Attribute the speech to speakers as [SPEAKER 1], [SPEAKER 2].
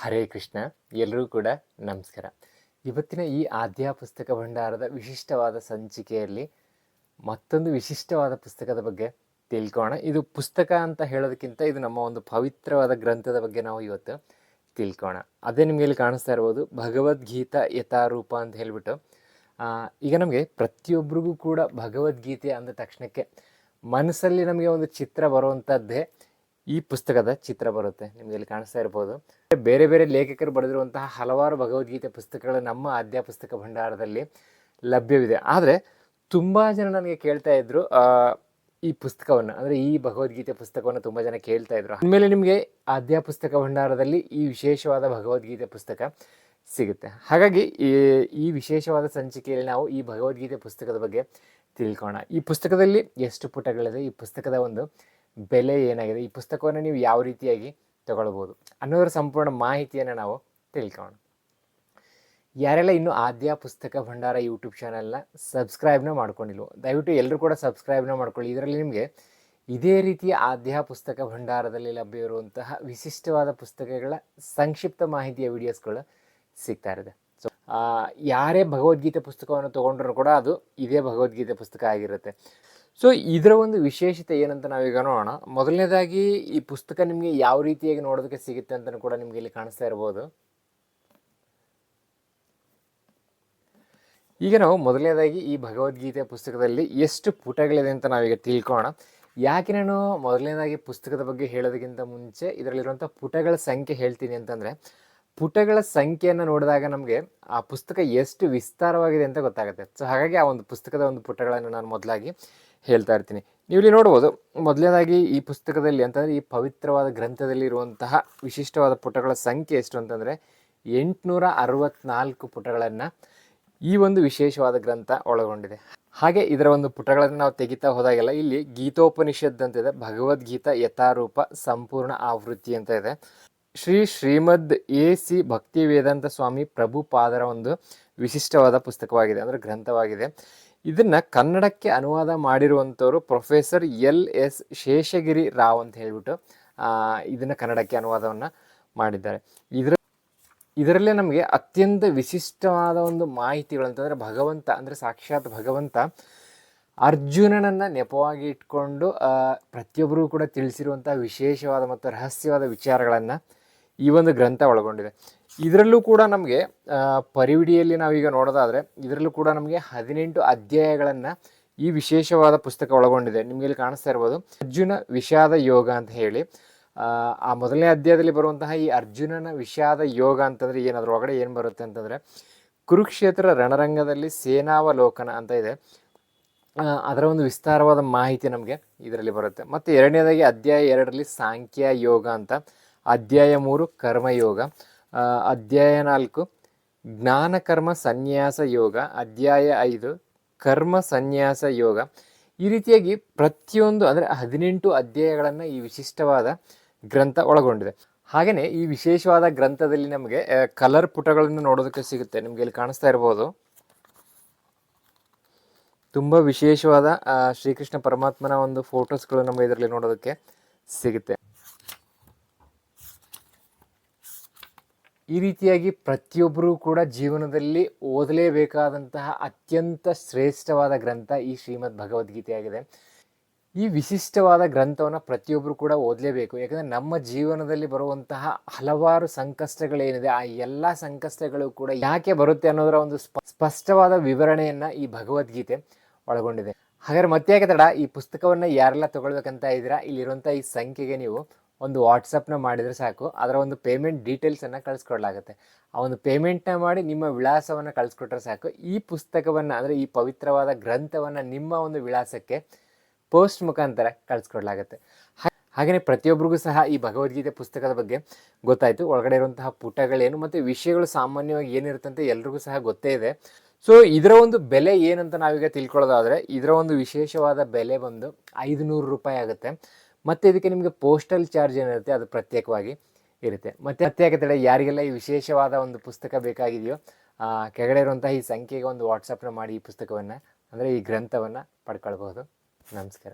[SPEAKER 1] ಹರೇ ಕೃಷ್ಣ. ಎಲ್ಲರೂ ಕೂಡ ನಮಸ್ಕಾರ. ಇವತ್ತಿನ ಈ ಆದ್ಯ ಪುಸ್ತಕ ಭಂಡಾರದ ವಿಶಿಷ್ಟವಾದ ಸಂಚಿಕೆಯಲ್ಲಿ ಮತ್ತೊಂದು ವಿಶಿಷ್ಟವಾದ ಪುಸ್ತಕದ ಬಗ್ಗೆ ತಿಳ್ಕೋಣ ಇದು ಪುಸ್ತಕ ಅಂತ ಹೇಳೋದಕ್ಕಿಂತ ಇದು ನಮ್ಮ ಒಂದು ಪವಿತ್ರವಾದ ಗ್ರಂಥದ ಬಗ್ಗೆ ನಾವು ಇವತ್ತು ತಿಳ್ಕೋಣ ಅದೇ ನಿಮಗೆ ಇಲ್ಲಿ ಕಾಣಿಸ್ತಾ ಇರ್ಬೋದು, ಭಗವದ್ಗೀತಾ ಯಥಾರೂಪ ಅಂತ ಹೇಳಿಬಿಟ್ಟು. ಈಗ ನಮಗೆ ಪ್ರತಿಯೊಬ್ಬರಿಗೂ ಕೂಡ ಭಗವದ್ಗೀತೆ ಅಂದ ತಕ್ಷಣಕ್ಕೆ ಮನಸ್ಸಲ್ಲಿ ನಮಗೆ ಒಂದು ಚಿತ್ರ ಬರುವಂಥದ್ದೇ ಈ ಪುಸ್ತಕದ ಚಿತ್ರ ಬರುತ್ತೆ. ನಿಮಗೆ ಇಲ್ಲಿ ಕಾಣಿಸ್ತಾ ಇರ್ಬೋದು. ಬೇರೆ ಬೇರೆ ಲೇಖಕರು ಬರೆದಿರುವಂತಹ ಹಲವಾರು ಭಗವದ್ಗೀತೆ ಪುಸ್ತಕಗಳು ನಮ್ಮ ಆದ್ಯ ಪುಸ್ತಕ ಭಂಡಾರದಲ್ಲಿ ಲಭ್ಯವಿದೆ. ಆದರೆ ತುಂಬ ಜನ ನನಗೆ ಕೇಳ್ತಾ ಇದ್ರು ಈ ಪುಸ್ತಕವನ್ನು. ಅಂದರೆ ಈ ಭಗವದ್ಗೀತೆ ಪುಸ್ತಕವನ್ನು ತುಂಬ ಜನ ಕೇಳ್ತಾ ಇದ್ರು. ಆಮೇಲೆ ನಿಮಗೆ ಆದ್ಯ ಪುಸ್ತಕ ಭಂಡಾರದಲ್ಲಿ ಈ ವಿಶೇಷವಾದ ಭಗವದ್ಗೀತೆ ಪುಸ್ತಕ ಸಿಗುತ್ತೆ. ಹಾಗಾಗಿ ಈ ಈ ವಿಶೇಷವಾದ ಸಂಚಿಕೆಯಲ್ಲಿ ನಾವು ಈ ಭಗವದ್ಗೀತೆ ಪುಸ್ತಕದ ಬಗ್ಗೆ ತಿಳ್ಕೋಣ ಈ ಪುಸ್ತಕದಲ್ಲಿ ಎಷ್ಟು ಪುಟಗಳಿದೆ? ಈ ಪುಸ್ತಕದ ಒಂದು ಬೆಲೆ ಏನಾಗಿದೆ, ಈ ಪುಸ್ತಕವನ್ನು ನೀವು ಯಾವ ರೀತಿಯಾಗಿ ತಗೊಳ್ಬೋದು ಅನ್ನೋದ್ರ ಸಂಪೂರ್ಣ ಮಾಹಿತಿಯನ್ನು ನಾವು ತಿಳ್ಕೋಣ ಯಾರೆಲ್ಲ ಇನ್ನೂ ಆದ್ಯ ಪುಸ್ತಕ ಭಂಡಾರ ಯೂಟ್ಯೂಬ್ ಚಾನಲ್ನ ಸಬ್ಸ್ಕ್ರೈಬ್ನ ಮಾಡ್ಕೊಂಡಿಲ್ವೋ, ದಯವಿಟ್ಟು ಎಲ್ಲರೂ ಕೂಡ ಸಬ್ಸ್ಕ್ರೈಬ್ನ ಮಾಡ್ಕೊಳ್ಳಿ. ಇದರಲ್ಲಿ ನಿಮಗೆ ಇದೇ ರೀತಿಯ ಆದ್ಯ ಪುಸ್ತಕ ಭಂಡಾರದಲ್ಲಿ ಲಭ್ಯವಿರುವಂತಹ ವಿಶಿಷ್ಟವಾದ ಪುಸ್ತಕಗಳ ಸಂಕ್ಷಿಪ್ತ ಮಾಹಿತಿಯ ವಿಡಿಯೋಸ್ಗಳು ಸಿಗ್ತಾ ಇದೆ ಸೊ ಯಾರೇ ಭಗವದ್ಗೀತೆ ಪುಸ್ತಕವನ್ನು ತೊಗೊಂಡ್ರೂ ಕೂಡ ಅದು ಇದೇ ಭಗವದ್ಗೀತೆ ಪುಸ್ತಕ ಆಗಿರುತ್ತೆ. ಸೊ ಇದರ ಒಂದು ವಿಶೇಷತೆ ಏನಂತ ನಾವೀಗ ನೋಡೋಣ. ಮೊದಲನೇದಾಗಿ ಈ ಪುಸ್ತಕ ನಿಮಗೆ ಯಾವ ರೀತಿಯಾಗಿ ನೋಡೋದಕ್ಕೆ ಸಿಗುತ್ತೆ ಅಂತ ಕೂಡ ನಿಮಗೆ ಇಲ್ಲಿ ಕಾಣಿಸ್ತಾ ಇರ್ಬೋದು. ಈಗ ನಾವು ಮೊದಲನೇದಾಗಿ ಈ ಭಗವದ್ಗೀತೆ ಪುಸ್ತಕದಲ್ಲಿ ಎಷ್ಟು ಪುಟಗಳಿದೆ ಅಂತ ನಾವೀಗ ತಿಳ್ಕೋಣ ಯಾಕೆ ನಾನು ಮೊದಲನೇದಾಗಿ ಪುಸ್ತಕದ ಬಗ್ಗೆ ಹೇಳೋದಕ್ಕಿಂತ ಮುಂಚೆ ಇದರಲ್ಲಿರುವಂಥ ಪುಟಗಳ ಸಂಖ್ಯೆ ಹೇಳ್ತೀನಿ ಅಂತಂದರೆ ಪುಟಗಳ ಸಂಖ್ಯೆಯನ್ನು ನೋಡಿದಾಗ ನಮಗೆ ಆ ಪುಸ್ತಕ ಎಷ್ಟು ವಿಸ್ತಾರವಾಗಿದೆ ಅಂತ ಗೊತ್ತಾಗುತ್ತೆ. ಸೊ ಹಾಗಾಗಿ ಆ ಒಂದು ಪುಸ್ತಕದ ಒಂದು ಪುಟಗಳನ್ನು ನಾನು ಮೊದಲಾಗಿ ಹೇಳ್ತಾ ಇರ್ತೀನಿ. ನೀವು ಇಲ್ಲಿ ನೋಡ್ಬೋದು, ಮೊದಲನೇದಾಗಿ ಈ ಪುಸ್ತಕದಲ್ಲಿ ಅಂತಂದರೆ ಈ ಪವಿತ್ರವಾದ ಗ್ರಂಥದಲ್ಲಿ ಇರುವಂತಹ ವಿಶಿಷ್ಟವಾದ ಪುಟಗಳ ಸಂಖ್ಯೆ ಎಷ್ಟು ಅಂತಂದರೆ ಎಂಟುನೂರ ಅರವತ್ನಾಲ್ಕು ಪುಟಗಳನ್ನು ಈ ಒಂದು ವಿಶೇಷವಾದ ಗ್ರಂಥ ಒಳಗೊಂಡಿದೆ. ಹಾಗೆ ಇದರ ಒಂದು ಪುಟಗಳನ್ನು ನಾವು ತೆಗಿತಾ ಹೋದಾಗೆಲ್ಲ ಇಲ್ಲಿ ಗೀತೋಪನಿಷತ್ ಅಂತ ಇದೆ, ಭಗವದ್ಗೀತಾ ಯಥಾರೂಪ ಸಂಪೂರ್ಣ ಆವೃತ್ತಿ ಅಂತ ಇದೆ. ಶ್ರೀ ಶ್ರೀಮದ್ ಎ ಸಿ ಭಕ್ತಿ ವೇದಾಂತ ಸ್ವಾಮಿ ಪ್ರಭುಪಾದರ ಒಂದು ವಿಶಿಷ್ಟವಾದ ಪುಸ್ತಕವಾಗಿದೆ, ಅಂದರೆ ಗ್ರಂಥವಾಗಿದೆ. ಇದನ್ನ ಕನ್ನಡಕ್ಕೆ ಅನುವಾದ ಮಾಡಿರುವಂಥವರು professor L S Sheshagiri Rao ಅಂತ ಹೇಳ್ಬಿಟ್ಟು ಇದನ್ನ ಕನ್ನಡಕ್ಕೆ ಅನುವಾದವನ್ನು ಮಾಡಿದ್ದಾರೆ. ಇದರ, ಇದರಲ್ಲೇ ನಮಗೆ ಅತ್ಯಂತ ವಿಶಿಷ್ಟವಾದ ಒಂದು ಮಾಹಿತಿಗಳು ಅಂತಂದರೆ ಭಗವಂತ, ಅಂದರೆ ಸಾಕ್ಷಾತ್ ಭಗವಂತ ಅರ್ಜುನನನ್ನು ನೆಪವಾಗಿ ಇಟ್ಕೊಂಡು ಪ್ರತಿಯೊಬ್ಬರೂ ಕೂಡ ತಿಳಿಸಿರುವಂಥ ವಿಶೇಷವಾದ ಮತ್ತು ರಹಸ್ಯವಾದ ವಿಚಾರಗಳನ್ನು ಈ ಒಂದು ಗ್ರಂಥ ಒಳಗೊಂಡಿದೆ. ಇದರಲ್ಲೂ ಕೂಡ ನಮಗೆ ಪರಿವಿಡಿಯಲ್ಲಿ ನಾವೀಗ ನೋಡೋದಾದರೆ ಇದರಲ್ಲೂ ಕೂಡ ನಮಗೆ ಹದಿನೆಂಟು ಅಧ್ಯಾಯಗಳನ್ನು ಈ ವಿಶೇಷವಾದ ಪುಸ್ತಕ ಒಳಗೊಂಡಿದೆ. ನಿಮಗೆ ಇಲ್ಲಿ ಕಾಣಿಸ್ತಾ ಇರ್ಬೋದು ಅರ್ಜುನ ವಿಷಾದ ಯೋಗ ಅಂತ ಹೇಳಿ. ಆ, ಮೊದಲನೇ ಅಧ್ಯಾಯದಲ್ಲಿ ಬರುವಂತಹ ಈ ಅರ್ಜುನನ ವಿಷಾದ ಯೋಗ ಅಂತಂದರೆ ಏನು ಅದ್ರ ಒಳಗಡೆ ಏನು ಬರುತ್ತೆ ಅಂತಂದರೆ ಕುರುಕ್ಷೇತ್ರ ರಣರಂಗದಲ್ಲಿ ಸೇನಾವಲೋಕನ ಅಂತ ಇದೆ. ಅದರ ಒಂದು ವಿಸ್ತಾರವಾದ ಮಾಹಿತಿ ನಮಗೆ ಇದರಲ್ಲಿ ಬರುತ್ತೆ. ಮತ್ತು ಎರಡನೇದಾಗಿ ಅಧ್ಯಾಯ ಎರಡರಲ್ಲಿ ಸಾಂಖ್ಯ ಯೋಗ ಅಂತ. ಅಧ್ಯಾಯ ಮೂರು, ಕರ್ಮಯೋಗ. ಅಧ್ಯಾಯ ನಾಲ್ಕು ಜ್ಞಾನಕರ್ಮ ಸನ್ಯಾಸ, ಯೋಗ. ಅಧ್ಯಾಯ ಐದು, ಕರ್ಮ, ಸನ್ಯಾಸ, ಯೋಗ. ಈ ರೀತಿಯಾಗಿ ಪ್ರತಿಯೊಂದು, ಅಂದರೆ ಹದಿನೆಂಟು ಅಧ್ಯಾಯಗಳನ್ನು ಈ ವಿಶಿಷ್ಟವಾದ ಗ್ರಂಥ ಒಳಗೊಂಡಿದೆ. ಹಾಗೆಯೇ ಈ ವಿಶೇಷವಾದ ಗ್ರಂಥದಲ್ಲಿ ನಮಗೆ ಕಲರ್ ಪುಟಗಳನ್ನು ನೋಡೋದಕ್ಕೆ ಸಿಗುತ್ತೆ. ನಿಮಗೆ ಇಲ್ಲಿ ಕಾಣಿಸ್ತಾ ಇರ್ಬೋದು. ತುಂಬ ವಿಶೇಷವಾದ ಶ್ರೀಕೃಷ್ಣ ಪರಮಾತ್ಮನ ಒಂದು ಫೋಟೋಸ್ಗಳು ನಮಗೆ ಇದರಲ್ಲಿ ನೋಡೋದಕ್ಕೆ ಸಿಗುತ್ತೆ. ಈ ರೀತಿಯಾಗಿ ಪ್ರತಿಯೊಬ್ಬರೂ ಕೂಡ ಜೀವನದಲ್ಲಿ ಓದಲೇಬೇಕಾದಂತಹ ಅತ್ಯಂತ ಶ್ರೇಷ್ಠವಾದ ಗ್ರಂಥ ಈ ಶ್ರೀಮದ್ ಭಗವದ್ಗೀತೆಯಾಗಿದೆ. ಈ ವಿಶಿಷ್ಟವಾದ ಗ್ರಂಥವನ್ನು ಪ್ರತಿಯೊಬ್ಬರು ಕೂಡ ಓದಲೇಬೇಕು. ಯಾಕಂದರೆ ನಮ್ಮ ಜೀವನದಲ್ಲಿ ಬರುವಂತಹ ಹಲವಾರು ಸಂಕಷ್ಟಗಳೇನಿದೆ, ಆ ಎಲ್ಲ ಸಂಕಷ್ಟಗಳು ಕೂಡ ಯಾಕೆ ಬರುತ್ತೆ ಅನ್ನೋದರ ಒಂದು ಸ್ಪ, ಸ್ಪಷ್ಟವಾದ ವಿವರಣೆಯನ್ನು ಈ ಭಗವದ್ಗೀತೆ ಒಳಗೊಂಡಿದೆ. ಹಾಗಾದ್ರೆ ಮತ್ತೆ ಯಾಕೆ ತಡ? ಈ ಪುಸ್ತಕವನ್ನು ಯಾರೆಲ್ಲ ತಗೊಳ್ಬೇಕಂತ ಇದ್ದೀರಾ? ಇಲ್ಲಿರುವಂಥ ಈ ಸಂಖ್ಯೆಗೆ ನೀವು ಒಂದು ವಾಟ್ಸಪ್ನ ಮಾಡಿದರೆ ಸಾಕು. ಅದರ ಒಂದು ಪೇಮೆಂಟ್ ಡೀಟೇಲ್ಸನ್ನು ಕಳಿಸ್ಕೊಡ್ಲಾಗುತ್ತೆ. ಆ ಒಂದು ಪೇಮೆಂಟ್ನ ಮಾಡಿ ನಿಮ್ಮ ವಿಳಾಸವನ್ನು ಕಳಿಸ್ಕೊಟ್ರೆ ಸಾಕು. ಈ ಪುಸ್ತಕವನ್ನು ಅಂದರೆ ಈ ಪವಿತ್ರವಾದ ಗ್ರಂಥವನ್ನು ನಿಮ್ಮ ಒಂದು ವಿಳಾಸಕ್ಕೆ ಪೋಸ್ಟ್ ಮುಖಾಂತರ ಕಳಿಸ್ಕೊಡ್ಲಾಗುತ್ತೆ. ಹಾಗೆಯೇ ಪ್ರತಿಯೊಬ್ಬರಿಗೂ ಸಹ ಈ ಭಗವದ್ಗೀತೆ ಪುಸ್ತಕದ ಬಗ್ಗೆ ಗೊತ್ತಾಯಿತು. ಒಳಗಡೆ ಇರುವಂತಹ ಪುಟಗಳೇನು ಮತ್ತು ವಿಷಯಗಳು ಸಾಮಾನ್ಯವಾಗಿ ಏನಿರುತ್ತೆ ಅಂತ ಎಲ್ರಿಗೂ ಸಹ ಗೊತ್ತೇ ಇದೆ. ಸೊ ಇದರ ಒಂದು ಬೆಲೆ ಏನಂತ ನಾವೀಗ ತಿಳ್ಕೊಳ್ಳೋದಾದರೆ, ಇದರ ಒಂದು ವಿಶೇಷವಾದ ಬೆಲೆ ಬಂದು ಐದುನೂರು ರೂಪಾಯಿ ಆಗುತ್ತೆ. ಮತ್ತು ಇದಕ್ಕೆ ನಿಮಗೆ ಪೋಸ್ಟಲ್ ಚಾರ್ಜ್ ಏನಿರುತ್ತೆ, ಅದು ಪ್ರತ್ಯೇಕವಾಗಿ ಇರುತ್ತೆ. ಮತ್ತು ಪ್ರತ್ಯೇಕ ತಡೆ ಯಾರಿಗೆಲ್ಲ ಈ ವಿಶೇಷವಾದ ಒಂದು ಪುಸ್ತಕ ಬೇಕಾಗಿದೆಯೋ ಕೆಳಗಡೆ ಇರುವಂತಹ ಈ ಸಂಖ್ಯೆಗೆ ಒಂದು ವಾಟ್ಸಪ್ನ ಮಾಡಿ ಈ ಪುಸ್ತಕವನ್ನು, ಅಂದರೆ ಈ ಗ್ರಂಥವನ್ನು ಪಡ್ಕೊಳ್ಬಹುದು. ನಮಸ್ಕಾರ.